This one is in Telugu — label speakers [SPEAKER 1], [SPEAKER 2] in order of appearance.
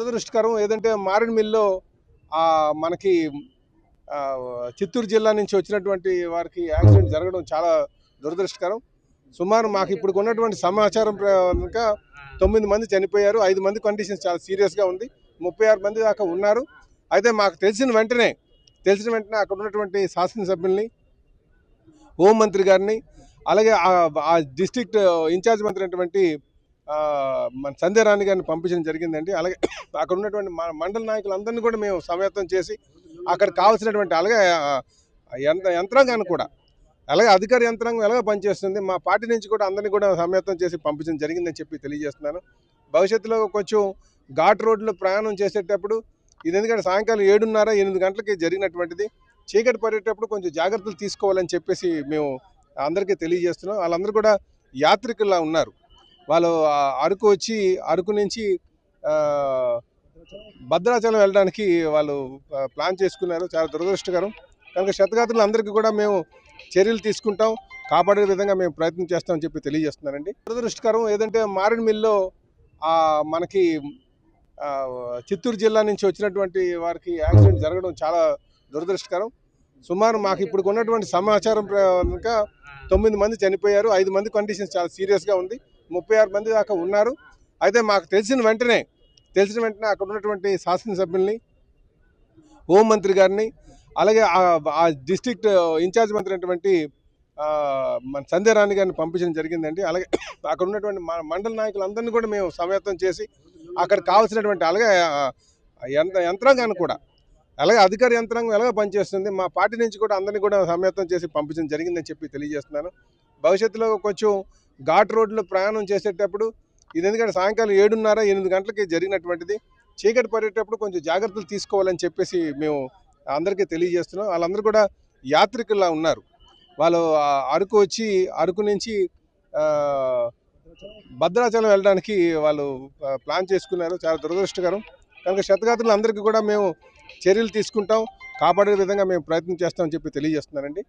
[SPEAKER 1] దురదృష్టకరం ఏదంటే మారేడుమిల్లో మిల్లో మనకి చిత్తూరు జిల్లా నుంచి వచ్చినటువంటి వారికి యాక్సిడెంట్ జరగడం చాలా దురదృష్టకరం. సుమారు మాకు ఇప్పుడు ఉన్నటువంటి సమాచారం కనుక తొమ్మిది మంది చనిపోయారు ఐదు మంది కండిషన్స్ చాలా సీరియస్గా ఉంది ముప్పై ఆరు మంది దాకా ఉన్నారు. అయితే మాకు తెలిసిన వెంటనే తెలిసిన వెంటనే అక్కడ ఉన్నటువంటి శాసనసభ్యుల్ని హోంమంత్రి గారిని అలాగే ఆ- డిస్టిక్ట్ ఇన్ఛార్జ్ మంత్రి అయినటువంటి మన సంధ్యారాణి గారిని పంపించడం జరిగిందండి. అలాగే అక్కడ ఉన్నటువంటి మ- మండల నాయకులందరినీ కూడా మేము సమేతం చేసి అక్కడ కావాల్సినటువంటి అలాగే యంత్రాంగాన్ని కూడా అలాగే అధికార యంత్రాంగం ఎలాగ పనిచేస్తుంది మా పార్టీ నుంచి కూడా అందరినీ కూడా సమేతం చేసి పంపించడం జరిగిందని చెప్పి తెలియజేస్తున్నాను. భవిష్యత్తులో కొంచెం ఘాట్ రోడ్లో ప్రయాణం చేసేటప్పుడు ఇది ఎందుకంటే సాయంకాలం ఏడున్నర ఎనిమిది గంటలకి జరిగినటువంటిది చీకటి పడేటప్పుడు కొంచెం జాగ్రత్తలు తీసుకోవాలని చెప్పేసి మేము అందరికీ తెలియజేస్తున్నాం. వాళ్ళందరూ కూడా యాత్రికుల్లా ఉన్నారు. వాళ్ళు అరకు వచ్చి అరకు నుంచి భద్రాచలం వెళ్ళడానికి వాళ్ళు ప్లాన్ చేసుకున్నారు. చాలా దురదృష్టకరం. కనుక శతగాత్రులు అందరికీ కూడా మేము చర్యలు తీసుకుంటాం. కాపాడే విధంగా మేము ప్రయత్నం చేస్తామని చెప్పి తెలియజేస్తున్నానండి. దురదృష్టకరం ఏదంటే మారేడుమిల్లో మిల్లో మనకి చిత్తూరు జిల్లా నుంచి వచ్చినటువంటి వారికి యాక్సిడెంట్ జరగడం చాలా దురదృష్టకరం. సుమారు మాకు ఇప్పుడు ఉన్నటువంటి సమాచారం ప్రకారంగా తొమ్మిది మంది చనిపోయారు. ఐదు మంది కండిషన్స్ చాలా సీరియస్గా ఉంది. ముప్పై ఆరు మంది దాకా ఉన్నారు. అయితే మాకు తెలిసిన వెంటనే తెలిసిన వెంటనే అక్కడ ఉన్నటువంటి శాసనసభ్యుల్ని హోంమంత్రి గారిని అలాగే ఆ- డిస్ట్రిక్ట్ ఇన్ఛార్జ్ మంత్రి అయినటువంటి మన సందేరాణి గారిని పంపించడం జరిగిందండి. అలాగే అక్కడ ఉన్నటువంటి మ- మండల నాయకులందరినీ కూడా మేము సమేతం చేసి అక్కడ కావాల్సినటువంటి అలాగే యంత్రాంగాన్ని కూడా అలాగే అధికార యంత్రాంగం ఎలాగో పనిచేస్తుంది మా పార్టీ నుంచి కూడా అందరినీ కూడా సమేతం చేసి పంపించడం జరిగిందని చెప్పి తెలియజేస్తున్నాను. భవిష్యత్తులో కొంచెం ఘాట్ రోడ్లో ప్రయాణం చేసేటప్పుడు ఇది ఎందుకంటే సాయంకాలం ఏడున్నర ఎనిమిది గంటలకి జరిగినటువంటిది. చీకటి పడేటప్పుడు కొంచెం జాగ్రత్తలు తీసుకోవాలని చెప్పేసి మేము అందరికీ తెలియజేస్తున్నాం. వాళ్ళందరూ కూడా యాత్రికుల్లా ఉన్నారు. వాళ్ళు అరకు వచ్చి అరకు నుంచి భద్రాచలం వెళ్ళడానికి వాళ్ళు ప్లాన్ చేసుకున్నారు. చాలా దురదృష్టకరం. కనుక శతగాత్రులందరికీ కూడా మేము చర్యలు తీసుకుంటాం. కాపాడే విధంగా మేము ప్రయత్నం చేస్తామని చెప్పి తెలియజేస్తున్నానండి.